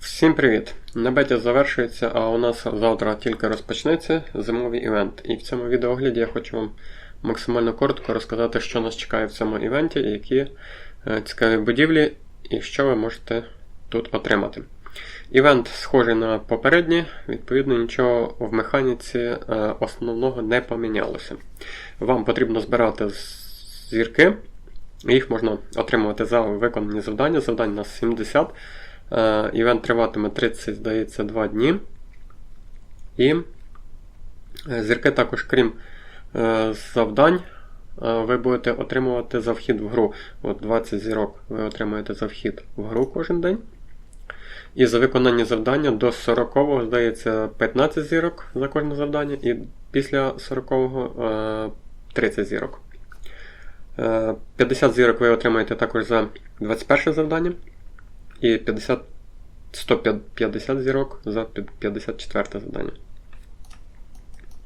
Всім привіт! На беті завершується, а у нас завтра тільки розпочнеться зимовий івент. І в цьому відеогляді я хочу вам максимально коротко розказати, що нас чекає в цьому івенті, які е, цікаві будівлі і що ви можете тут отримати. Івент схожий на попередній, відповідно, нічого в механіці е, основного не помінялося. Вам потрібно збирати зірки, їх можна отримувати за виконані завдання. Завдань у нас 70. Е, івент триватиме 30, здається, 2 дні. І е, зірки також, крім е, завдань, ви будете отримувати за вхід в гру. От 20 зірок ви отримаєте за вхід в гру кожен день. І за виконання завдання до 40-го, здається, 15 зірок за кожне завдання, і після 40-го 30 зірок. 50 зірок ви отримаєте також за 21 завдання і 50, 150 зірок за 54 завдання.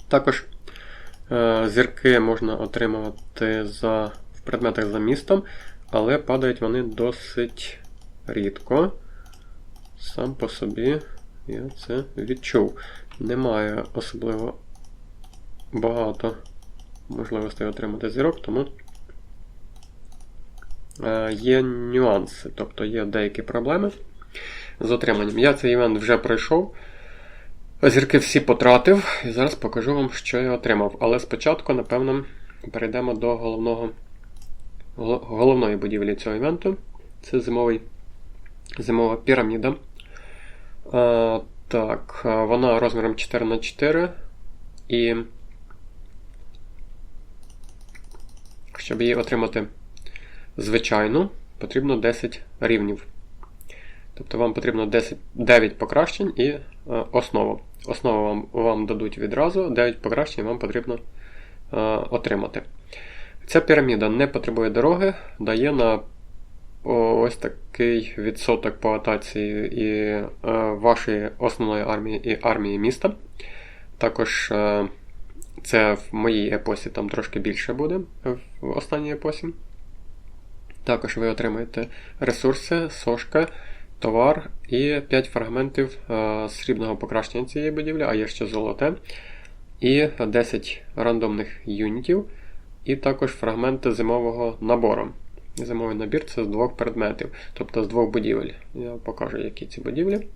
Також е, зірки можна отримувати за, в предметах за містом, але падають вони досить рідко. Сам по собі я це відчув. Немає особливо багато можливостей отримати зірок, тому є нюанси, тобто є деякі проблеми з отриманням. Я цей івент вже пройшов. Зірки всі потратив, і зараз покажу вам, що я отримав. Але спочатку, напевно, перейдемо до головного, головної будівлі цього івенту. Це зимовий, зимова піраміда. А, е, Так, вона розміром 4х4. І щоб її отримати звичайну, потрібно 10 рівнів. Тобто вам потрібно 10, 9 покращень і е, основу. Основу вам вам дадуть відразу, 9 покращень вам потрібно е, отримати. Ця піраміда не потребує дороги, дає на ось такий відсоток по атації і е, вашої основної армії і армії міста. Також е, це в моїй епосі там трошки більше буде в останній епосі. Також ви отримаєте ресурси, сошка, товар і 5 фрагментів е, срібного покращення цієї будівлі, а є ще золоте. І 10 рандомних юнітів, і також фрагменти зимового набору. Зимовий набір це з двох предметів, тобто з двох будівель. Я покажу, які ці будівлі.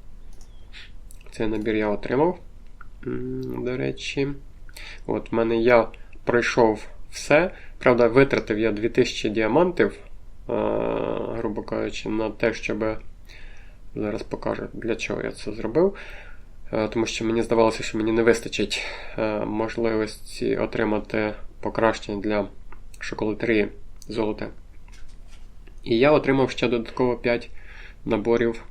Цей набір я отримав. До речі, от в мене я пройшов все. Правда, витратив я 2000 діамантів грубо кажучи, на те, щоб. Зараз покажу, для чого я це зробив. Е, тому що мені здавалося, що мені не вистачить е, можливості отримати покращення для шоколатерії золоте. І я отримав ще додатково 5 наборів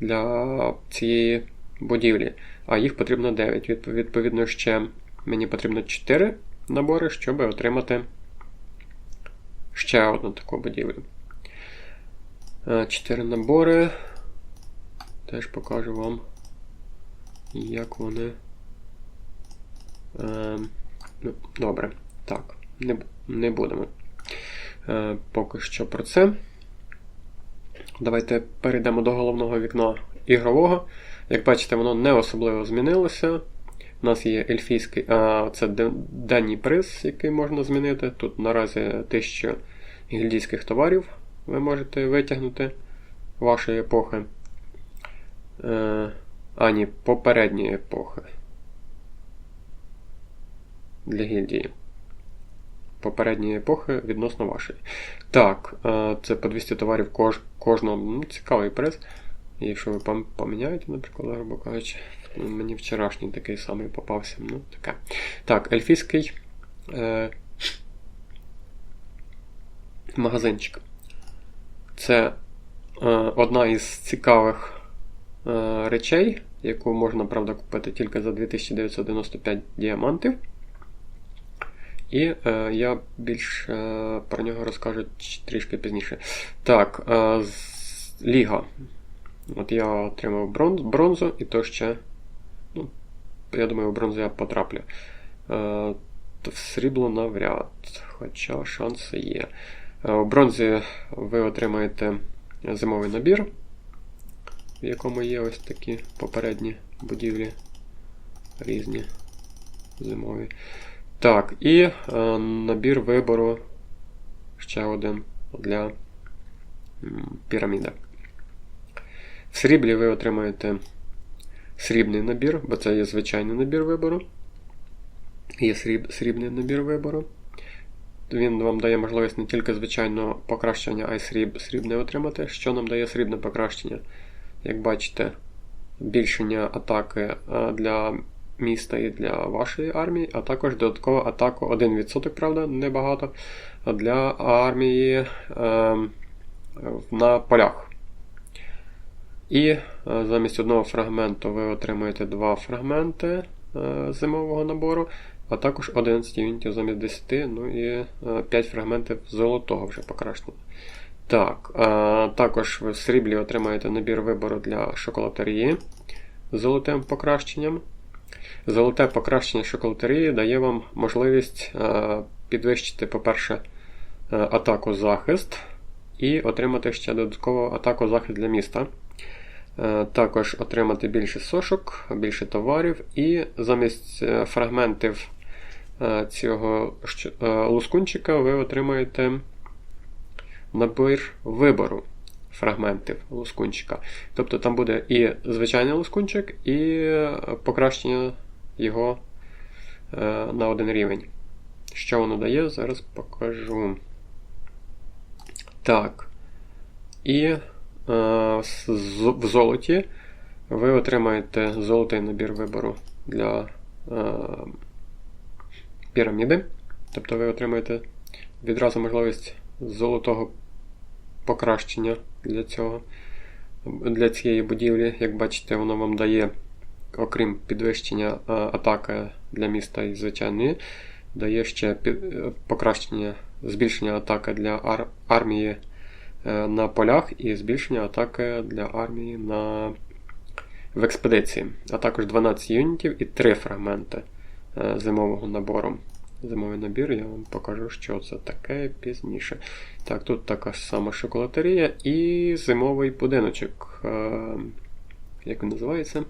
для цієї будівлі, а їх потрібно 9. Відповідно, ще мені потрібно 4 набори, щоб отримати ще одну таку будівлю. Е, чотири набори. Теж покажу вам, як вони. Е, ну, Добре, так, не не будемо е, поки що про це. Давайте перейдемо до головного вікна ігрового. Як бачите, воно не особливо змінилося. У нас є ельфійський, а, це денний приз, який можна змінити. Тут наразі 1000 гільдійських товарів ви можете витягнути вашої епохи. Е, а, ні, попередньої епохи. Для гільдії. Попередньої епохи відносно вашої. Так, е, це по 200 товарів кож, кожного. Ну, Цікавий приз. Якщо ви поміняєте, наприклад, грубо кажучи, мені вчорашній такий самий попався. Ну, таке. Так, ельфійський. Е, магазинчик. Це е, одна із цікавих е, речей, яку можна, правда, купити тільки за 2995 діамантів. І е, я більш е, про нього розкажу трішки пізніше. Так, е, Ліга. От я отримав бронз, бронзу, і то ще. Я думаю, в бронзу я потраплю. Е, в срібло навряд, хоча шанси є. Е, у бронзі ви отримаєте зимовий набір. в якому є ось такі попередні будівлі різні зимові. Так, і е, набір вибору ще один для м, піраміди. В сріблі ви отримаєте срібний набір, бо це є звичайний набір вибору. Є сріб, срібний набір вибору. Він вам дає можливість не тільки звичайного покращення, а й сріб, срібне отримати. Що нам дає срібне покращення? Як бачите, збільшення атаки е, для міста і для вашої армії, а також додаткову атаку 1%, правда, небагато, для армії е, на полях. І е, замість одного фрагменту ви отримаєте два фрагменти е, зимового набору, а також 11 юнітів замість 10, ну і 5 фрагментів золотого вже покращення. Так, Також ви в сріблі отримаєте набір вибору для шоколатерії з золотим покращенням. Золоте покращення шоколатерії дає вам можливість підвищити, по-перше, атаку захист і отримати ще додаткову атаку захист для міста. Е, також отримати більше сошок, більше товарів, і замість е, фрагментів е, цього лускунчика ви отримаєте набір вибору фрагментів лускунчика. Тобто там буде і звичайний лускунчик, і покращення його на один рівень. Що воно дає, зараз покажу. Так. І в золоті ви отримаєте золотий набір вибору для е, піраміди. Тобто ви отримаєте відразу можливість золотого покращення для цього, для цієї будівлі. Як бачите, воно вам дає, окрім підвищення е, атаки для міста і звичайної, дає ще покращення, збільшення атаки для армії. Е, на полях і збільшення атаки для армії на... в експедиції, а також 12 юнітів і 3 фрагменти е, зимового набору. Зимовий набір, я вам покажу, що це таке пізніше. Так, тут така сама шоколатерія і зимовий будиночок. Е, як він називається?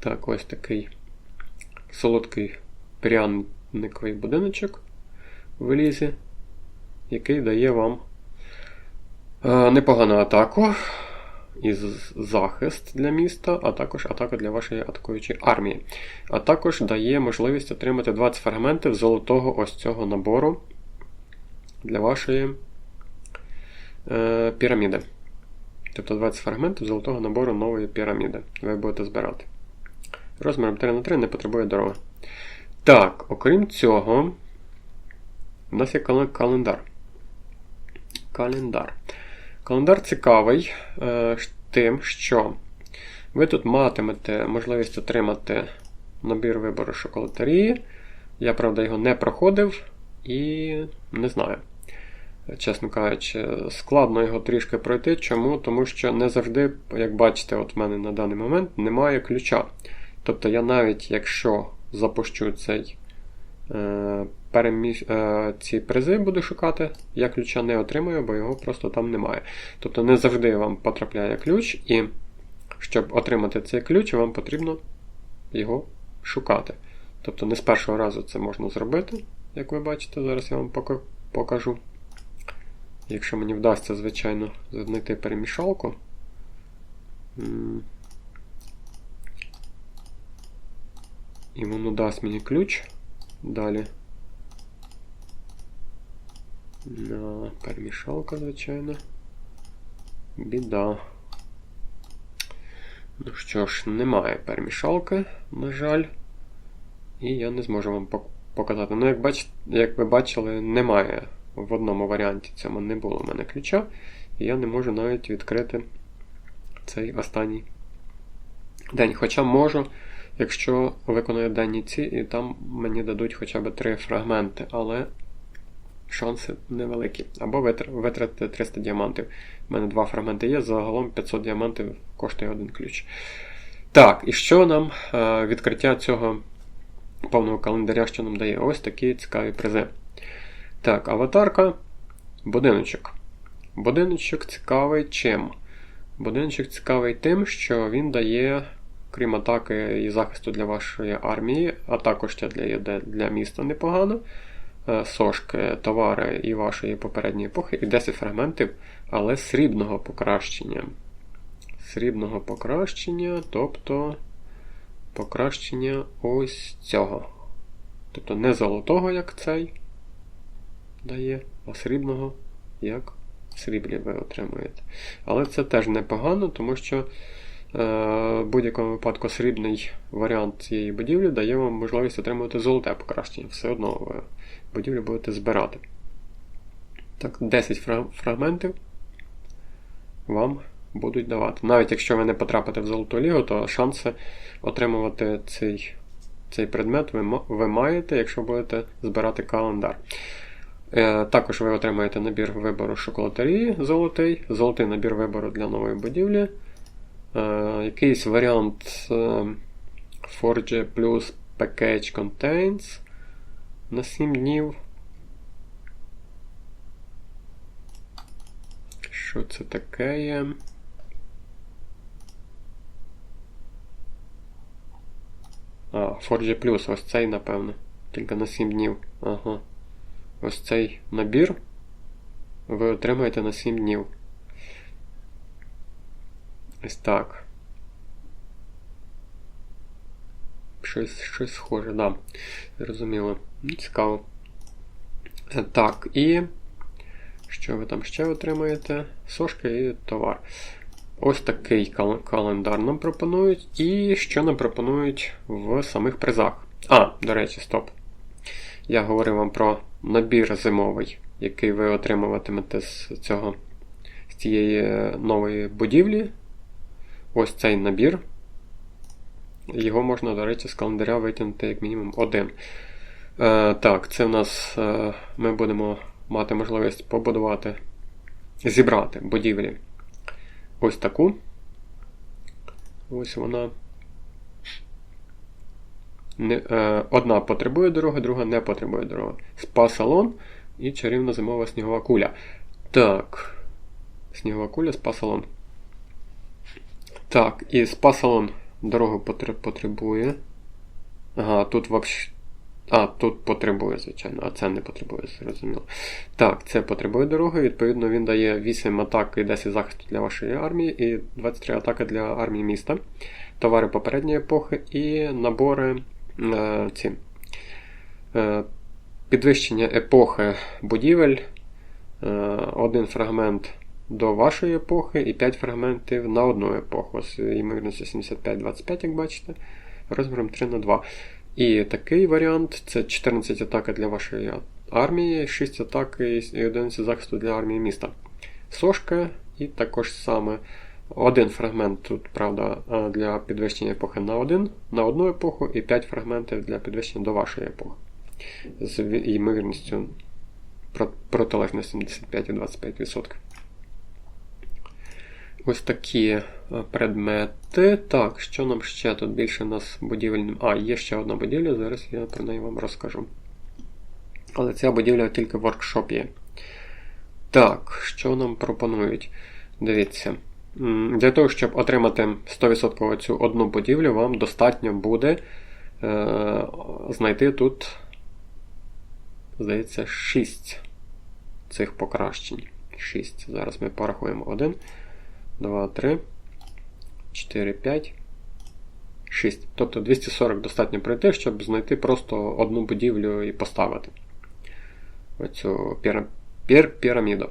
Так, ось такий солодкий пряниковий будиночок в лізі який дає вам е, непогану атаку і захист для міста, а також атаку для вашої атакуючої армії. А також дає можливість отримати 20 фрагментів золотого ось цього набору для вашої е, піраміди. Тобто 20 фрагментів золотого набору нової піраміди. Ви будете збирати. Розміром 3 на 3 не потребує дороги. Так, окрім цього, у нас є календар календар. Календар цікавий е, тим, що ви тут матимете можливість отримати набір вибору шоколатерії. Я, правда, його не проходив і не знаю. Чесно кажучи, складно його трішки пройти. Чому? Тому що не завжди, як бачите, от в мене на даний момент немає ключа. Тобто я навіть якщо запущу цей е, переміс... Е, ці призи буду шукати, я ключа не отримую, бо його просто там немає. Тобто не завжди вам потрапляє ключ, і щоб отримати цей ключ, вам потрібно його шукати. Тобто не з першого разу це можна зробити, як ви бачите, зараз я вам покажу. Якщо мені вдасться, звичайно, знайти перемішалку. І воно дасть мені ключ. Далі Да, перемішалка, звичайно. Біда. Ну що ж, немає перемішалки, на жаль. І я не зможу вам показати. Ну, як бач... як ви бачили, немає в одному варіанті цьому не було в мене ключа. І я не можу навіть відкрити цей останній день. Хоча можу, якщо виконую дані ці, і там мені дадуть хоча б три фрагменти. Але шанси невеликі. Або витратити 300 діамантів. У мене два фрагменти є, загалом 500 діамантів коштує один ключ. Так, і що нам е, відкриття цього повного календаря, що нам дає? Ось такі цікаві призи. Так, аватарка, будиночок. Будиночок цікавий чим? Будиночок цікавий тим, що він дає, крім атаки і захисту для вашої армії, а також для, для міста непогано. Е, сошки, товари і вашої попередньої епохи, і 10 фрагментів, але срібного покращення. Срібного покращення, тобто покращення ось цього. Тобто не золотого, як цей дає, а срібного, як сріблі ви отримуєте. Але це теж непогано, тому що е, в будь-якому випадку срібний варіант цієї будівлі дає вам можливість отримувати золоте покращення. Все одно ви будівлю будете збирати. Так, 10 фрагментів вам будуть давати. Навіть якщо ви не потрапите в Золоту Лігу, то шанси отримувати цей цей предмет ви, ви маєте, якщо будете збирати календар. Е, Також ви отримаєте набір вибору шоколатерії золотий, золотий набір вибору для нової будівлі. Е, Якийсь варіант е, Forge Plus Package Contains на 7 днів. Що це таке? А, Forge Plus, ось цей, напевно. Тільки на 7 днів. Ага. Ось цей набір ви отримаєте на 7 днів. Ось так. Щось щось схоже, да. Зрозуміло. Ну, цікаво. Так, і що ви там ще отримаєте? Сошки і товар. Ось такий кал календар нам пропонують. І що нам пропонують в самих призах. А, до речі, стоп. Я говорив вам про набір зимовий, який ви отримуватимете з цього, з цієї нової будівлі. Ось цей набір. Його можна, до речі, з календаря витягнути як мінімум один. Е, Так, це в нас е, ми будемо мати можливість побудувати, зібрати будівлі. Ось таку. Ось вона. Не, е, Одна потребує дороги, друга не потребує дороги. Спа-салон і чарівна зимова снігова куля. Так. Снігова куля, спа-салон. Так, і спа-салон дорогу потребує. Ага, тут вообще. А, тут потребує, звичайно, а це не потребує, зрозуміло. Так, це потребує дороги. Відповідно, він дає 8 атак і 10 захисту для вашої армії, і 23 атаки для армії міста, товари попередньої епохи і набори е, ці, е, підвищення епохи будівель. Е, один фрагмент до вашої епохи і 5 фрагментів на одну епоху. З ймовірністю 75-25, як бачите, розміром 3 на 2. І такий варіант це 14 атаки для вашої армії, 6 атак і 11 захисту для армії міста. Сошка, і також саме один фрагмент тут, правда, для підвищення епохи на один, на одну епоху, і 5 фрагментів для підвищення до вашої епохи. З ймовірністю протилежно 75 і 25%. Ось такі е, предмети. Так, що нам ще тут більше у нас будівельним. А, є ще одна будівля, зараз я про неї вам розкажу. Але ця будівля тільки в воркшопі. Так, що нам пропонують? Дивіться. Для того, щоб отримати 100% цю одну будівлю, вам достатньо буде е, знайти тут, здається, 6 цих покращень. 6. Зараз ми порахуємо один. 2, 3, 4, 5, 6. Тобто 240 достатньо пройти, щоб знайти просто одну будівлю і поставити оцю пір... Пір... піраміду.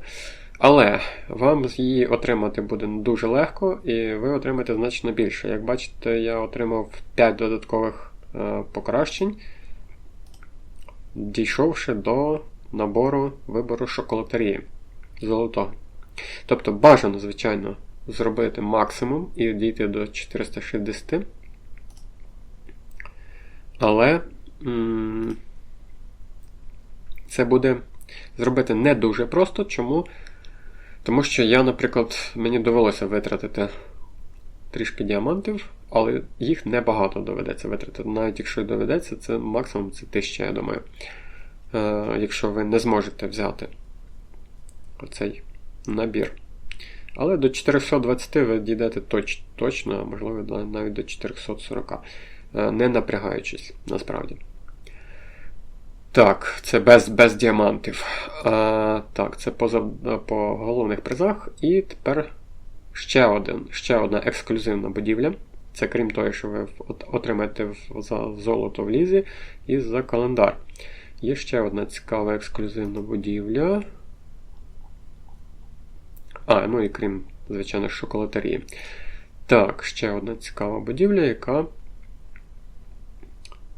Але вам її отримати буде дуже легко, і ви отримаєте значно більше. Як бачите, я отримав 5 додаткових е, покращень, дійшовши до набору вибору шоколатерії золотого. Тобто бажано, звичайно, зробити максимум і дійти до 460. Але це буде зробити не дуже просто. Чому? Тому що я, наприклад, мені довелося витратити трішки діамантів, але їх небагато доведеться витратити. Навіть якщо доведеться, це максимум це 1000, я думаю. Е, Якщо ви не зможете взяти оцей набір. Але до 420 ви дійдете точ, точно, можливо навіть до 440, е, не напрягаючись, насправді. Так, це без без діамантів. А, Так, це по, по головних призах. І тепер ще один, ще одна ексклюзивна будівля. Це крім того, що ви отримаєте за золото в лізі і за календар. Є ще одна цікава ексклюзивна будівля. А, ну і крім, звичайно, шоколатерії. Так, ще одна цікава будівля, яка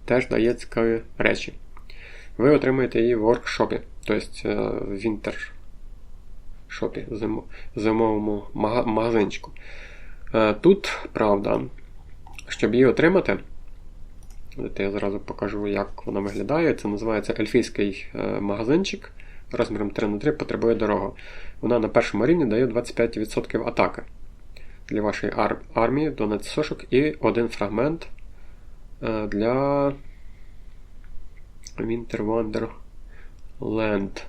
теж дає цікаві речі. Ви отримаєте її в воркшопі, тобто в інтершопі, зимовому магазинчику. Е, тут, правда, щоб її отримати, я зразу покажу, як вона виглядає. Це називається ельфійський е, магазинчик розміром 3х3 потребує дорогу. Вона на першому рівні дає 25% атаки для вашої ар армії, 12 сошок і один фрагмент е, для Winter Wonderland.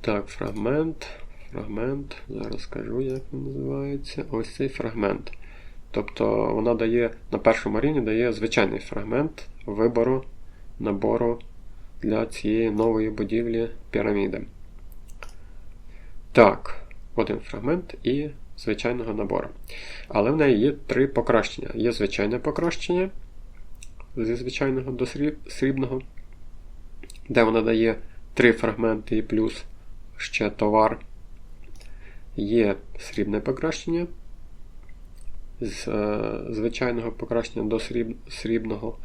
Так, фрагмент. Фрагмент. Зараз скажу, як він називається. Ось цей фрагмент. Тобто вона дає на першому рівні дає звичайний фрагмент вибору набору для цієї нової будівлі піраміди. Так, один фрагмент і звичайного набору. Але в неї є три покращення. Є звичайне покращення зі звичайного до срібного, де вона дає три фрагменти і плюс ще товар. Є срібне покращення. З е, звичайного покращення до срібного.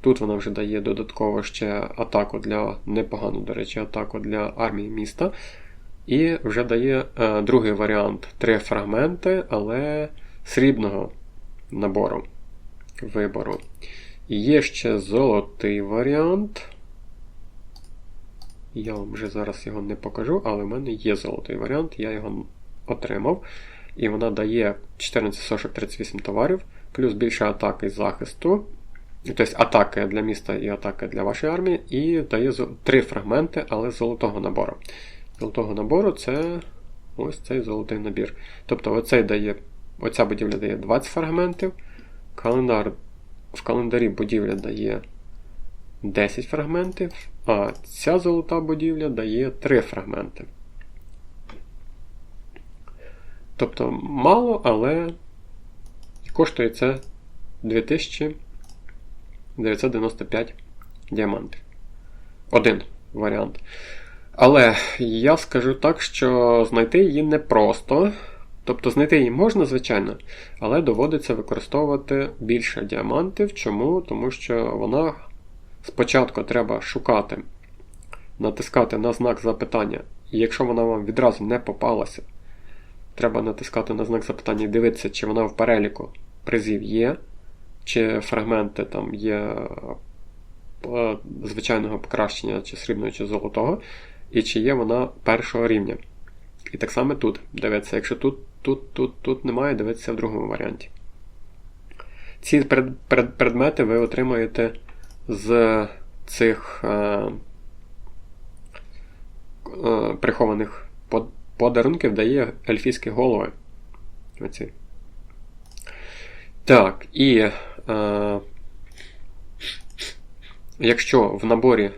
Тут вона вже дає додатково ще атаку для непогану, до речі, атаку для армії міста. І вже дає е, другий варіант три фрагменти, але срібного набору вибору. І є ще золотий варіант. Я вам вже зараз його не покажу, але в мене є золотий варіант, я його отримав. І вона дає 14 сошок 38 товарів, плюс більше атаки захисту. Тобто атаки для міста і атаки для вашої армії, і дає три фрагменти, але золотого набору. Золотого набору це ось цей золотий набір. Тобто оцей дає, оця будівля дає 20 фрагментів. Календар, В календарі будівля дає 10 фрагментів, а ця золота будівля дає 3 фрагменти. Тобто мало, але коштує це 2000. 995 діамантів. Один варіант. Але я скажу так, що знайти її непросто. Тобто знайти її можна, звичайно, але доводиться використовувати більше діамантів. Чому? Тому що вона спочатку треба шукати, натискати на знак запитання. І якщо вона вам відразу не попалася, треба натискати на знак запитання і дивитися, чи вона в переліку призів є чи фрагменти там є е, звичайного покращення, чи срібного, чи золотого, і чи є вона першого рівня. І так само тут дивиться, якщо тут тут, тут, тут немає, дивитися в другому варіанті. Ці пред, пред, предмети ви отримаєте з цих е, е, прихованих подарунків, дає ельфійські голови. Оці. Так, і якщо в наборі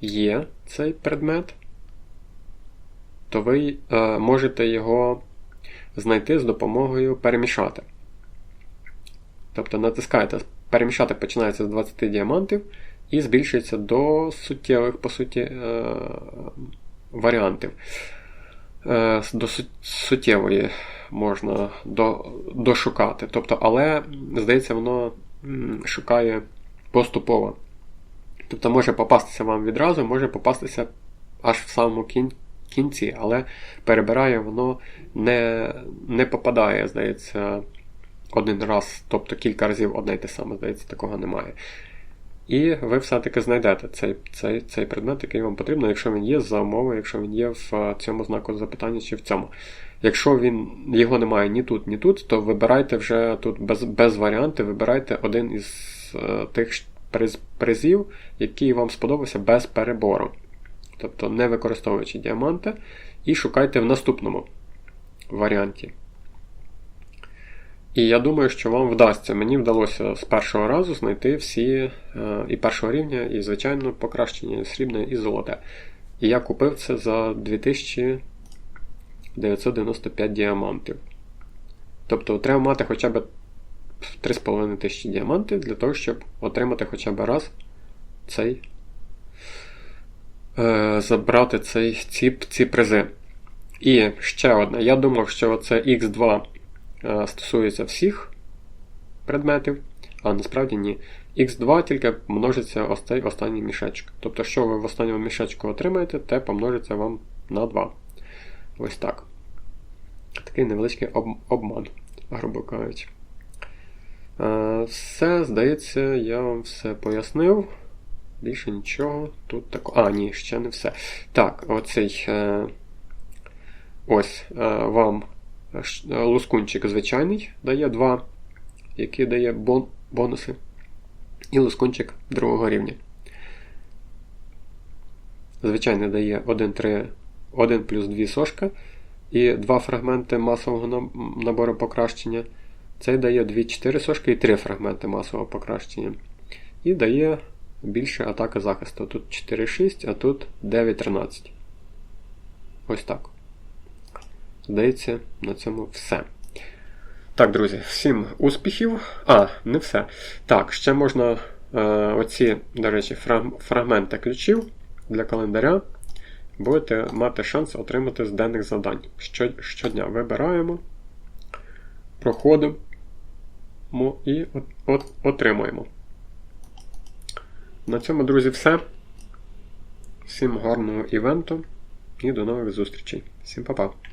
є цей предмет, то ви е, можете його знайти з допомогою перемішати. Тобто натискаєте, перемішати починається з 20 діамантів і збільшується до суттєвих, по суті, е, варіантів. До суттєвої можна дошукати. Тобто, Але, здається, воно шукає поступово. Тобто може попастися вам відразу, може попастися аж в самому кінці, але перебирає воно не не попадає, здається, один раз, тобто кілька разів одне й те саме, здається, такого немає. І ви все-таки знайдете цей цей, цей предмет, який вам потрібен, якщо він є за умови, якщо він є в цьому знаку запитання чи в цьому. Якщо він його немає ні тут, ні тут, то вибирайте вже тут без без варіантів, вибирайте один із е, тих приз, призів, який вам сподобався без перебору. Тобто не використовуючи діаманти, і шукайте в наступному варіанті. І я думаю, що вам вдасться. Мені вдалося з першого разу знайти всі е, і першого рівня, і, звичайно, покращення срібне і золоте. І я купив це за 2995 діамантів. Тобто треба мати хоча б 3500 діамантів для того, щоб отримати хоча б раз цей. Е, забрати цей, ці, ці призи. І ще одне. Я думав, що це X2 е, стосується всіх предметів, а насправді ні. X2 тільки множиться ось останній мішечок. Тобто, що ви в останньому мішечку отримаєте, те помножиться вам на 2. Ось так. Такий невеличкий об обман, грубо кажучи. Е, все, здається, я вам все пояснив. Більше нічого тут такого. А, ні, ще не все. Так, оцей. Е, ось е, вам лускунчик звичайний дає 2, який дає бон, бонуси. І лускунчик другого рівня. Звичайний дає 1, 3, 1 плюс 2 сошка і 2 фрагменти масового набору покращення. Цей дає 2, 4 сошки і 3 фрагменти масового покращення. І дає більше атака захисту. Тут 4-6, а тут 9-13. Ось так. Здається, на цьому все. Так, друзі, всім успіхів. А, не все. Так, ще можна е, оці, до речі, фрагменти ключів для календаря. Будете мати шанс отримати з денних завдань. Щодня вибираємо, проходимо і от, от, отримуємо. На цьому, друзі, все. Всім гарного івенту і до нових зустрічей. Всім па-па!